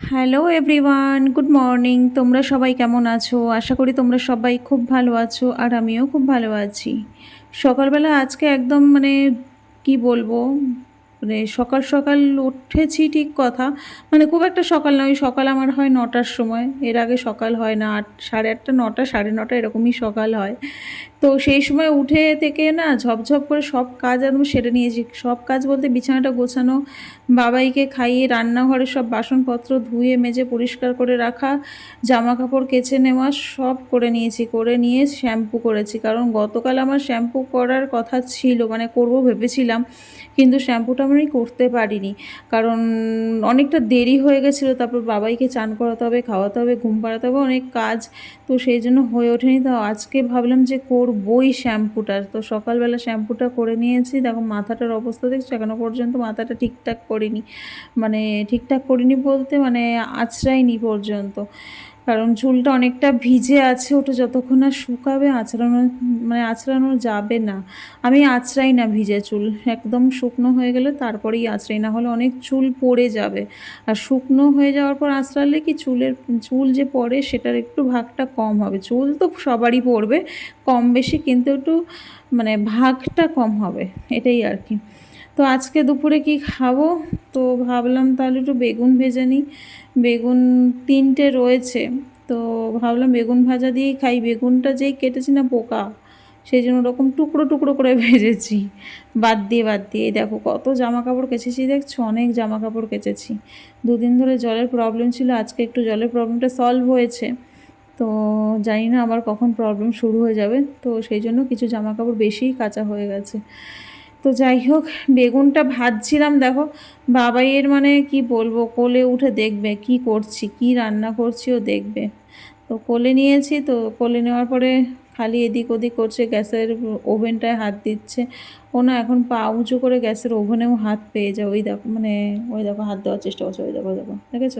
Hello everyone good morning তোমরা সবাই কেমন আছো? আশা করি তোমরা সবাই খুব ভালো আছো আর আমিও খুব ভালো আছি। সকালবেলা আজকে একদম মানে কি বলব? মানে সকাল সকাল উঠেছি ঠিক কথা। মানে খুব একটা সকাল নয়। সকাল আমার হয় নটার সময়। এর আগে সকাল হয় না। আট, সাড়ে আটটা, নটা, সাড়ে নটা এরকমই সকাল হয়। তো সেই সময় উঠে থেকে না ঝপঝপ করে সব কাজ একদম সেরে নিয়েছি। সব কাজ বলতে বিছানাটা গোছানো, বাবাইকে খাইয়ে রান্নাঘরে সব বাসনপত্র ধুয়ে, মেজে, পরিষ্কার করে রাখা জামা কাপড় কেচে নেওয়া সব করে নিয়েছি। করে নিয়ে শ্যাম্পু করেছি। কারণ গতকাল আমার শ্যাম্পু করার কথা ছিল মানে করব ভেবেছিলাম, কিন্তু শ্যাম্পুটা আমি করতে পারিনি। কারণ অনেকটা দেরি হয়ে গেছিল, তারপর বাবাইকে চান করাতে হবে, খাওয়াতে হবে, ঘুম পাড়াতে হবে, অনেক কাজ তো সেই জন্য হয়ে ওঠেনি। তো আজকে ভাবলাম যে করবই শ্যাম্পুটা তো সকালবেলা শ্যাম্পুটা করে নিয়েছি। দেখো মাথাটার অবস্থা দেখছ? এখনও পর্যন্ত মাথাটা ঠিকঠাক করিনি। মানে ঠিকঠাক করিনি বলতে মানে আছড়াইনি পর্যন্ত। কারণ চুলটা অনেকটা ভিজে আছে, ওটা যতক্ষণ না শুকাবে আঁচড়ানো মানে আঁচড়ানো যাবে না। আমি আঁচড়াই না ভিজে চুল, একদম শুকনো হয়ে গেলে তারপরেই আঁচড়াই, না হলে অনেক চুল পড়ে যাবে। আর শুকনো হয়ে যাওয়ার পর আঁচড়ালে কি চুলের, চুল যে পড়ে সেটার একটু ভাগটা কম হবে। চুল তো সবারই পড়বে, কম বেশি, কিন্তু একটু মানে ভাগটা কম হবে, এটাই আর কি। তো আজকে দুপুরে কি খাব? তো ভাবলাম তাহলে একটু বেগুন ভেজে নিই। বেগুন তিনটে রয়েছে। তো ভাবলাম বেগুন ভাজা দিয়েই খাই। বেগুনটা যেই কেটেছি না পোকা, সেই জন্য ওরকম টুকরো টুকরো করে ভেজেছি। বাদ দিয়ে বাদ দিয়ে। দেখো কত জামা কাপড় কেচেছি, দেখছ? অনেক জামা কাপড় কেচেছি। দুদিন ধরে জলের প্রবলেম ছিল। আজকে একটু জলের প্রবলেমটা সলভ হয়েছে। তো জানি না আবার কখন প্রবলেম শুরু হয়ে যাবে। তো সেই জন্য কিছু জামা কাপড় বেশিই কাঁচা হয়ে গেছে। তো যাই হোক, বেগুনটা ভাজছিলাম, দেখো। বাবাইয়ের মানে কি বলব, কোলে উঠে দেখবে কি করছি, কি রান্না করছি ও দেখবে। তো কোলে নিয়েছি, তো কোলে নেওয়ার পরে খালি এদিক ওদিক করছে, গ্যাসের ওভেনটায় হাত দিচ্ছে। ও না এখন পা উঁচু করে গ্যাসের ওভেনেও হাত পেয়ে যায়, ওই দেখো মানে ওই দেখো, হাত দেওয়ার চেষ্টা করছে, ওই দেখো দেখো, দেখেছ?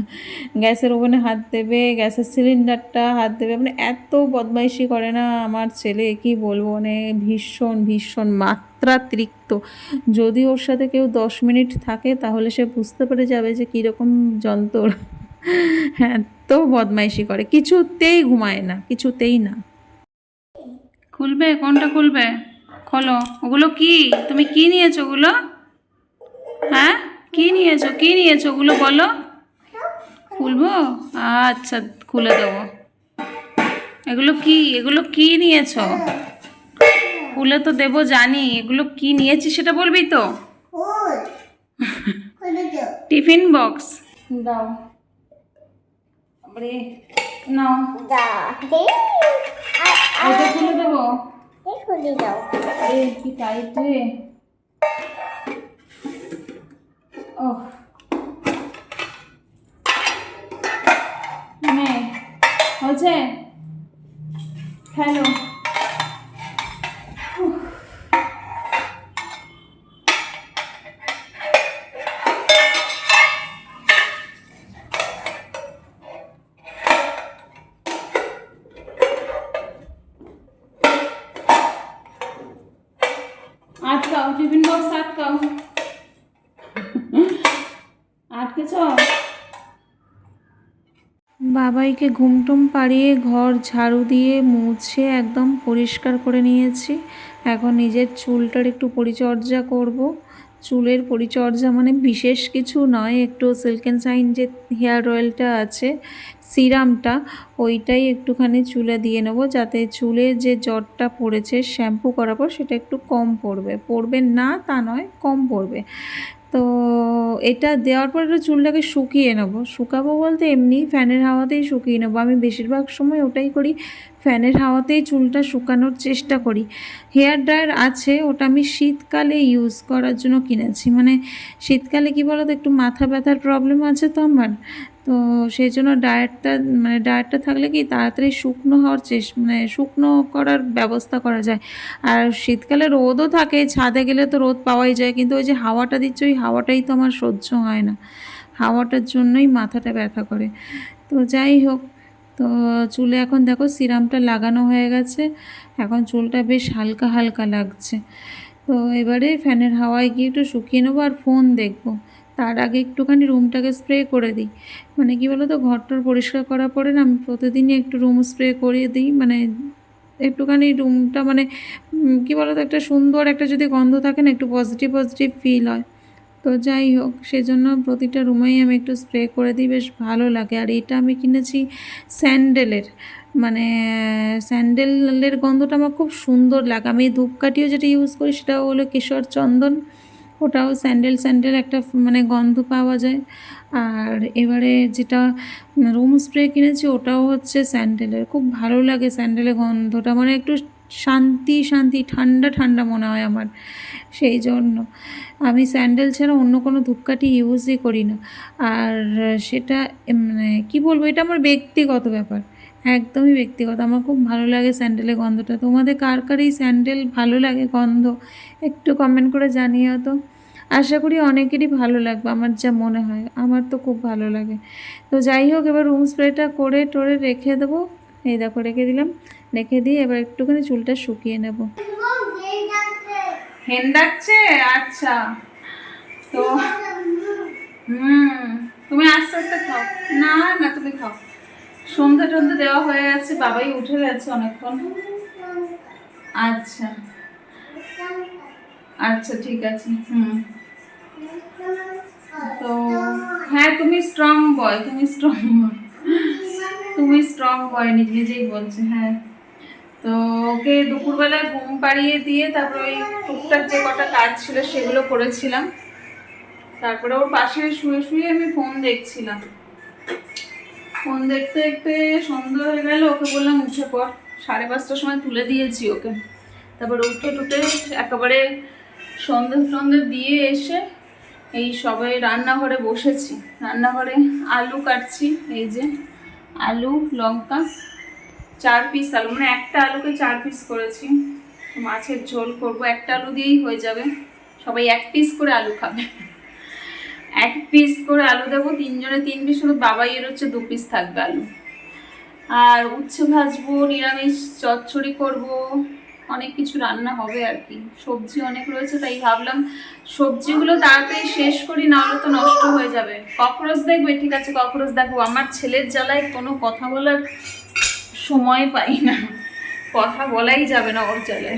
গ্যাসের ওভেনে হাত দেবে, গ্যাসের সিলিন্ডারটা হাত দেবে মানে এত বদমাইশি করে না আমার ছেলে, কি বলব মানে ভীষণ ভীষণ মাত্রাতিরিক্ত যদি ওর সাথে কেউ দশ মিনিট থাকে, তাহলে সে বুঝতে পেরে যাবে যে কীরকম যন্ত্র হ্যাঁ তো বদমাইশি করে। কিছুতেই ঘুমায় না, কিছুতেই না। খুলবে? কোনটা খুলবে? খোলো। ওগুলো কি? তুমি কি নিয়েছো ওগুলো? হ্যাঁ? কি নিয়েছো? কি নিয়েছো ওগুলো বলো। খুলবো? আচ্ছা খুলে দেবো। এগুলো কি? এগুলো কি নিয়েছো? খুলে তো দেবো জানি। এগুলো কি নিয়েছি সেটা বলবি তো? Tiffin box. দাও। নাও। খুলে দেবো? এই খুলে দাও। আরে কি টাইট রে। ও হয়েছে? হ্যালো আটকাও টিফিন বক্স আটকাও আটকেছ বাবাইকে ঘুমটুম পাড়িয়ে ঘর ঝাড়ু দিয়ে মুছে একদম পরিষ্কার করে নিয়েছি। এখন নিজের চুলটার একটু পরিচর্যা করব। চুলের পরিচর্যা মানে বিশেষ কিছু নয়, একটু সিল্ক অ্যান্ড সাইন যে হেয়ার অয়েলটা আছে সিরামটা ওইটাই একটুখানি চুলে দিয়ে নেব যাতে চুলের যে জটটা পড়েছে শ্যাম্পু করার পর সেটা একটু কম পড়বে। পড়বে না তা নয়, কম পড়বে। তো এটা দেওয়ার পর একটু চুলটাকে শুকিয়ে নেব। শুকাবো বলতে এমনি ফ্যানের হাওয়াতেই শুকিয়ে নেব। আমি বেশিরভাগ সময় ওটাই করি। ফ্যানের হাওয়াতেই চুলটা শুকানোর চেষ্টা করি। হেয়ার ড্রায়ার আছে, ওটা আমি শীতকালে ইউজ করার জন্য কিনেছি। মানে শীতকালে কি বলো তো একটু মাথা ব্যথার প্রবলেম আছে তো আমার। তো সেই জন্য ডায়েটটা মানে ডায়েটটা থাকলে কি তাড়াতাড়ি শুকনো হওয়ার চেষ্টা মানে শুকনো করার ব্যবস্থা করা যায়। আর শীতকালে রোদও থাকে, ছাদে গেলে তো রোদ পাওয়াই যায়, কিন্তু ওই যে হাওয়াটা দিচ্ছে, ওই হাওয়াটাই তো আমার সহ্য হয় না। হাওয়াটার জন্যই মাথাটা ব্যথা করে। তো যাই হোক, তো চুলে এখন দেখো সিরামটা লাগানো হয়ে গেছে। এখন চুলটা বেশ হালকা হালকা লাগছে। তো এবারে ফ্যানের হাওয়ায় গিয়ে একটু শুকিয়ে নেব আর ফোন দেখব। তার আগে একটুখানি রুমটাকে স্প্রে করে দিই। মানে কি বলো তো ঘরটর পরিষ্কার করার পরে না, আমি প্রতিদিনই একটু রুম স্প্রে করিয়ে দিই। মানে একটুখানি রুমটা মানে কি বলো তো একটা সুন্দর একটা যদি গন্ধ থাকে না, একটু পজিটিভ পজিটিভ ফিল হয়। তো যাই হোক, সেজন্য প্রতিটা রুমেই আমি একটু স্প্রে করে দিই, বেশ ভালো লাগে। আর এটা আমি কিনেছি স্যান্ডেলের। মানে স্যান্ডেলের গন্ধটা আমার খুব সুন্দর লাগে। আমি ধূপকাঠিও যেটা ইউজ করি সেটা হলো কিশোর চন্দন। ওটাও স্যান্ডেল স্যান্ডেল একটা মানে গন্ধ পাওয়া যায়। আর এবারে যেটা রুম স্প্রে কিনেছি ওটাও হচ্ছে স্যান্ডেলের। খুব ভালো লাগে স্যান্ডেলের গন্ধটা। মানে একটু শান্তি শান্তি, ঠান্ডা ঠান্ডা মনে হয় আমার সেই জন্য। আমি স্যান্ডেল ছাড়া অন্য কোনো ধূপকাঠি ইউজই করি না। আর সেটা মানে কী বলব, এটা আমার ব্যক্তিগত ব্যাপার। একদমই ব্যক্তিগত। আমার খুব ভালো লাগে স্যান্ডেলের গন্ধটা। তোমাদের কার কার এই স্যান্ডেল ভালো লাগে গন্ধ? একটু কমেন্ট করে জানিও তো। আশা করি অনেকেরই ভালো লাগবে আমার যা মনে হয়। আমার তো খুব ভালো লাগে। তো যাই হোক এবার রুম স্প্রেটা করে টোরে রেখে দেবো। এই দেখো রেখে দিলাম। রেখে দিয়ে এবার একটুখানি চুলটা শুকিয়ে নেব। হেন ডাকছে? আচ্ছা। তো হুম। তুমি আস্তে আস্তে খাও। না না তুমি খাও। সন্ধ্যা টন্ধে দেওয়া হয়ে গেছে, বাবাই উঠে গেছে অনেকক্ষণ। আচ্ছা। আচ্ছা ঠিক আছে, হুম। তো হ্যাঁ তুমি স্ট্রং বয় তুমি স্ট্রং বয় তুমি স্ট্রং বয় নিজে নিজেই বলছে হ্যাঁ। তো ওকে দুপুরবেলায় ঘুম পাড়িয়ে দিয়ে তারপরে ওই টুকটাক যে কটা কাজ ছিল সেগুলো করেছিলাম। তারপরে ওর পাশে শুয়ে শুয়ে আমি ফোন দেখছিলাম। ফোন দেখতে দেখতে সন্ধ্যা হয়ে গেল, ওকে বললাম, উঠে পর সাড়ে পাঁচটার সময় তুলে দিয়েছি ওকে। তারপর উঠে টুটে একেবারে সন্ধে সন্ধে দিয়ে এসে এই সবাই রান্নাঘরে বসেছি। রান্নাঘরে আলু কাটছি, এই যে আলু, লঙ্কা, চার পিস আলু মানে একটা আলুকে চার পিস করেছি। মাছের ঝোল করব, একটা আলু দিয়েই হয়ে যাবে। সবাই এক পিস করে আলু খাবে। এক পিস করে আলু দেবো, তিনজনে তিন পিস শুধু বাবাই এর হচ্ছে দু পিস থাকবে আলু। আর উচ্ছে ভাজবো, নিরামিষ চচ্চড়ি করব, অনেক কিছু রান্না হবে আর কি। সবজি অনেক রয়েছে, তাই ভাবলাম সবজিগুলো তাড়াতাড়ি শেষ করি না হলে তো নষ্ট হয়ে যাবে। ককরোচ দেখবে, ঠিক আছে, ককরোচ দেখো। আমার ছেলের জ্বালায় কোনো কথা বলার সময় পাই না। কথা বলাই যাবে না ওর জ্বালায়।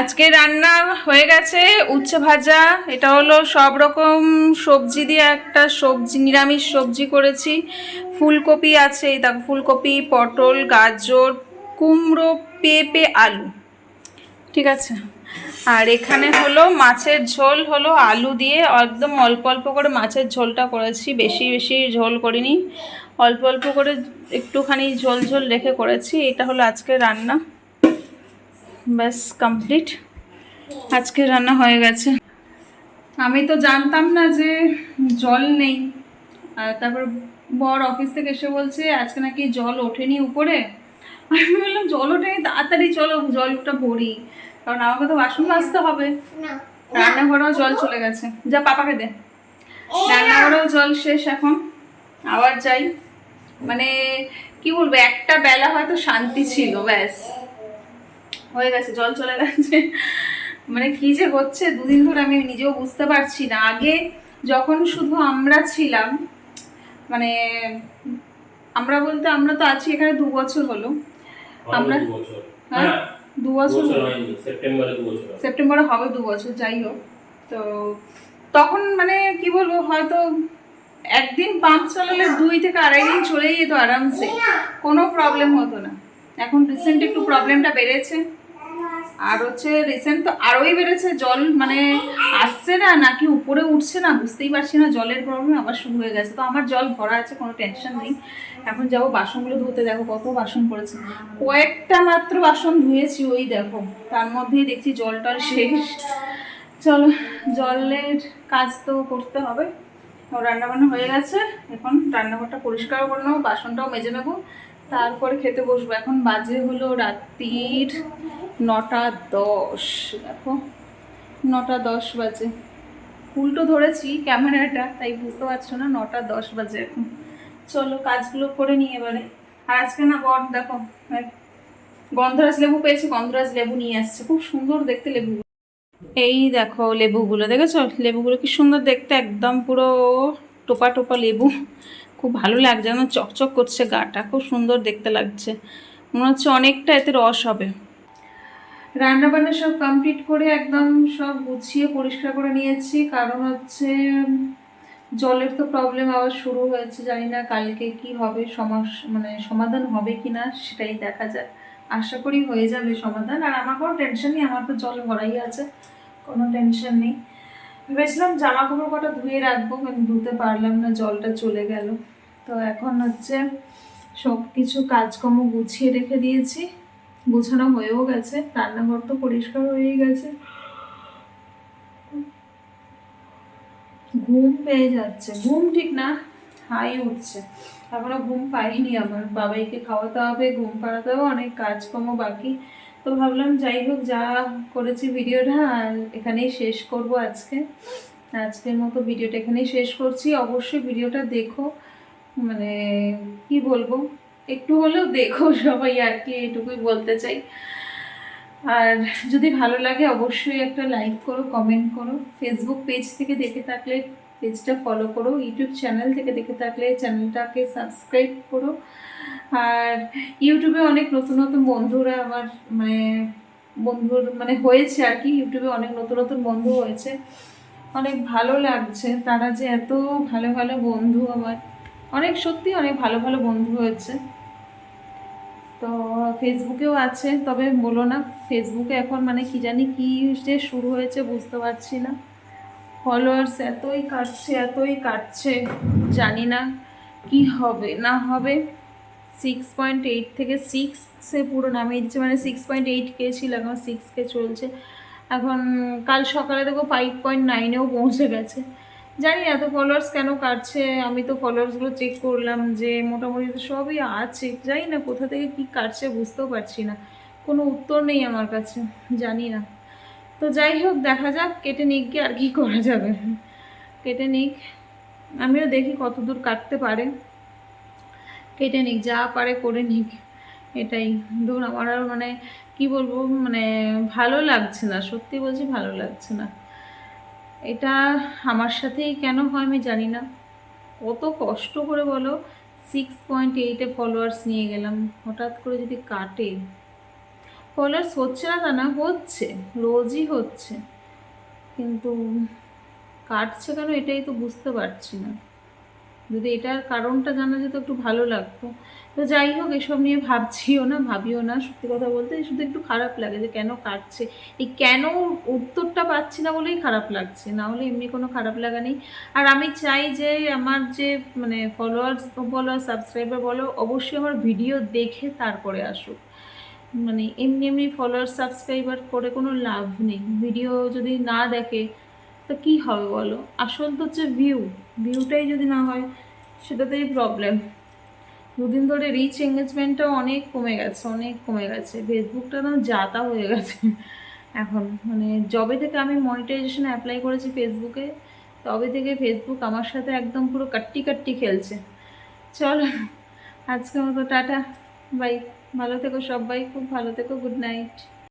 আজকে রান্না হয়ে গেছে উচ্ছে ভাজা। এটা হলো সব রকম সবজি দিয়ে একটা সবজি, নিরামিষ সবজি করেছি। ফুলকপি আছে দেখো ফুলকপি, পটল, গাজর, কুমড়ো, পেঁপে, আলু। ঠিক আছে? আর এখানে হলো মাছের ঝোল হলো আলু দিয়ে। একদম অল্প অল্প করে মাছের ঝোলটা করেছি, বেশি বেশি ঝোল করিনি। অল্প অল্প করে একটুখানি ঝোল ঝোল রেখে করেছি। এটা হলো আজকে রান্না। ব্যাস কমপ্লিট আজকে রান্না হয়ে গেছে। আমি তো জানতাম না যে জল নেই। আর তারপর বর অফিস থেকে এসে বলছে আজকে নাকি জল ওঠেনি উপরে। আমি বললাম জল ওঠেনি তাড়াতাড়ি চলো জলটা ভরি। কারণ আমাকে তো বাসন মাজতে হবে। রান্নাঘরেও জল চলে গেছে। যা পাপাকে দে। রান্নাঘরেও জল শেষ এখন। আবার যাই। মানে কি বলব একটা বেলা হয়তো শান্তি ছিল ব্যাস। হয়ে গেছে জল চলে গেছে। মানে কি যে হচ্ছে দুদিন ধরে আমি নিজেও বুঝতে পারছি না। আগে যখন শুধু আমরা ছিলাম মানে আমরা বলতে আমরা তো আছি এখানে দু বছর হলো। আমরা- দু বছর। হ্যাঁ? হ্যাঁ দু বছর বছর সেপ্টেম্বরে হবে। সেপ্টেম্বরে হবে দু বছর যাই হোক। তো তখন মানে কি বলব হয়তো একদিন পাম্প চালালে দুই থেকে আড়াই দিন চলেই যেত আরামসে। কোনো প্রবলেম হতো না। এখন রিসেন্ট একটু প্রবলেমটা বেড়েছে। আর হচ্ছে রিসেন্ট তো আরোই বেড়েছে, জল মানে আসছে না, নাকি উপরে উঠছে না, বুঝতেই পারছি না, জলের প্রবলেম আবার শুরু হয়ে গেছে। তো আমার জল ভরা আছে, কোনো টেনশন নেই। এখন যাব বাসনগুলো ধুতে, দেখো কত বাসন পড়েছে। কয়েকটা মাত্র বাসন ধুয়েছি, ওই দেখো, তার মধ্যেই দেখছি জল টল শেষ। চলো, জলের কাজ তো করতে হবে। রান্নাবান্না হয়ে গেছে, এখন রান্নাঘরটা পরিষ্কার করে নেব, বাসনটাও মেজে নেব। তারপরে খেতে বসবো। এখন বাজে হলো রাত্রির নটা দশ। দেখো, নটা দশ বাজে। উল্টো ধরেছি ক্যামেরাটা, তাই বুঝতে পারছ না, নটা দশ বাজে এখন। চলো, কাজগুলো করে নিই এবারে। আর আজকে না বর, দেখো গন্ধরাজ লেবু পেয়েছি, গন্ধরাজ লেবু নিয়ে আসছে। খুব সুন্দর দেখতে লেবু। এই দেখো লেবুগুলো, দেখেছ? লেবুগুলো কি সুন্দর দেখতে, একদম পুরো টোপা টোপা লেবু। খুব ভালো লাগছে না চকচক করছে গাটা, খুব সুন্দর দেখতে লাগছে। মনে হচ্ছে অনেকটা এতে রস হবে। রান্না বান্না সব কমপ্লিট করে একদম সব গুছিয়ে পরিষ্কার করে নিয়েছি, কারণ হচ্ছে, জলের তো প্রবলেম আবার শুরু হয়েছে, জানি না কালকে কি হবে সমস্যা মানে সমাধান হবে কি না সেটাই দেখা যায় আশা করি হয়ে যাবে সমাধান, আর আমার কোনো টেনশন নেই, আমার তো জল ভরাই আছে, কোনো টেনশন নেই। ভেবেছিলাম জামা কাপড় কটা ধুয়ে রাখব, কিন্তু ধুতে পারলাম না, জলটা চলে গেল। তো এখন হচ্ছে সব কিছু কাজকর্ম গুছিয়ে রেখে দিয়েছি। গোছানো হয়েও গেছে, রান্নাঘর তো পরিষ্কার হয়েই গেছে। ঘুম পেয়ে যাচ্ছে, ঘুম ঠিক না, হাই উঠছে। এখনও ঘুম পাইনি আমার, বাবাইকে খাওয়াতে হবে, ঘুম পাড়াতে হবে অনেক কাজকর্ম বাকি। তো ভাবলাম যাই হোক, যা করেছি ভিডিওটা এখানেই শেষ করব আজকে। আজকের মতো ভিডিওটা এখানেই শেষ করছি। অবশ্যই ভিডিওটা দেখো। মানে কি বলব? একটু হলেও দেখো সবাই আর কি, এটুকুই বলতে চাই। আর যদি ভালো লাগে, অবশ্যই একটা লাইক করো, কমেন্ট করো। ফেসবুক পেজ থেকে দেখে থাকলে পেজটা ফলো করো। ইউটিউব চ্যানেল থেকে দেখে থাকলে চ্যানেলটাকে সাবস্ক্রাইব করো। আর ইউটিউবে অনেক নতুন নতুন বন্ধুরা আমার মানে বন্ধুর মানে হয়েছে আর কি। ইউটিউবে অনেক নতুন নতুন বন্ধু হয়েছে। অনেক ভালো লাগছে। তারা যে এত ভালো ভালো বন্ধু আমার। অনেক, সত্যি অনেক ভালো ভালো বন্ধু হয়েছে। তো ফেসবুকেও আছে, তবে বলো না ফেসবুকে এখন মানে কি জানি কী যে শুরু হয়েছে বুঝতে পারছি না। ফলোয়ার্স এতই কাটছে এতই কাটছে, জানি না কি হবে, না হবে। সিক্স পয়েন্ট এইট থেকে সিক্সে পুরো নামিয়ে দিচ্ছে মানে সিক্স পয়েন্ট এইট কে ছিল, এখন সিক্স কে চলছে। এখন কাল সকালে দেখো ফাইভ পয়েন্ট নাইনেও পৌঁছে গেছে। জানি এত ফলোয়ার্স কেন কাটছে? আমি তো ফলোয়ার্সগুলো চেক করলাম যে মোটামুটি তো সবই আছে। জানি না কোথা থেকে কী কাটছে, বুঝতেও পারছি না। কোনো উত্তর নেই আমার কাছে, জানি না। তো যাই হোক, দেখা যাক, কেটে নিক গিয়ে আর কি করা যাবে। কেটে নিক। আমিও দেখি কত দূর কাটতে পারে। কেটে নিক, যা পারে করে নিক। এটাই। ধরুন আমার আর মানে কি বলব মানে ভালো লাগছে না, সত্যি বলছি ভালো লাগছে না। এটা আমার সাথেই কেন হয় আমি জানি না। কত কষ্ট করে বলো সিক্স পয়েন্ট এইটে ফলোয়ার্স নিয়ে গেলাম। হঠাৎ করে যদি কাটে। ফলোয়ার্স হচ্ছে না তা না, হচ্ছে রোজই হচ্ছে। কিন্তু কাটছে কেন এটাই তো বুঝতে পারছি না। যদি এটার কারণটা জানা যেত একটু ভালো লাগতো। তো যাই হোক, এসব নিয়ে ভাবছিও না, ভাবিও না। সত্যি কথা বলতে শুধু একটু খারাপ লাগে যে কেন কাটছে। এই কেন উত্তরটা পাচ্ছি না বলেই খারাপ লাগছে, না হলে এমনি কোনো খারাপ লাগা নেই। আর আমি চাই যে আমার যে মানে ফলোয়ার্স বলো সাবস্ক্রাইবার বলো, অবশ্যই আমার ভিডিও দেখে তারপরে আসুক। মানে এমনি এমনি ফলোয়ার সাবস্ক্রাইবার করে কোনো লাভ নেই। ভিডিও যদি না দেখে তো কী হবে বলো? আসল তো হচ্ছে ভিউ ভিউটাই যদি না হয়, সেটাতেই প্রবলেম দুদিন ধরে রিচ এঙ্গেজমেন্টটাও অনেক কমে গেছে, অনেক কমে গেছে। ফেসবুকটা না যাতা হয়ে গেছে। এখন মানে জবে থেকে আমি মনিটাইজেশন অ্যাপ্লাই করেছি ফেসবুকে তবে থেকে ফেসবুক আমার সাথে একদম পুরো কাট্টি কাট্টি খেলছে। চলো, আজকের মতো টাটা। বাই ভালো থেকো সবাই, খুব ভালো থেকো গুড নাইট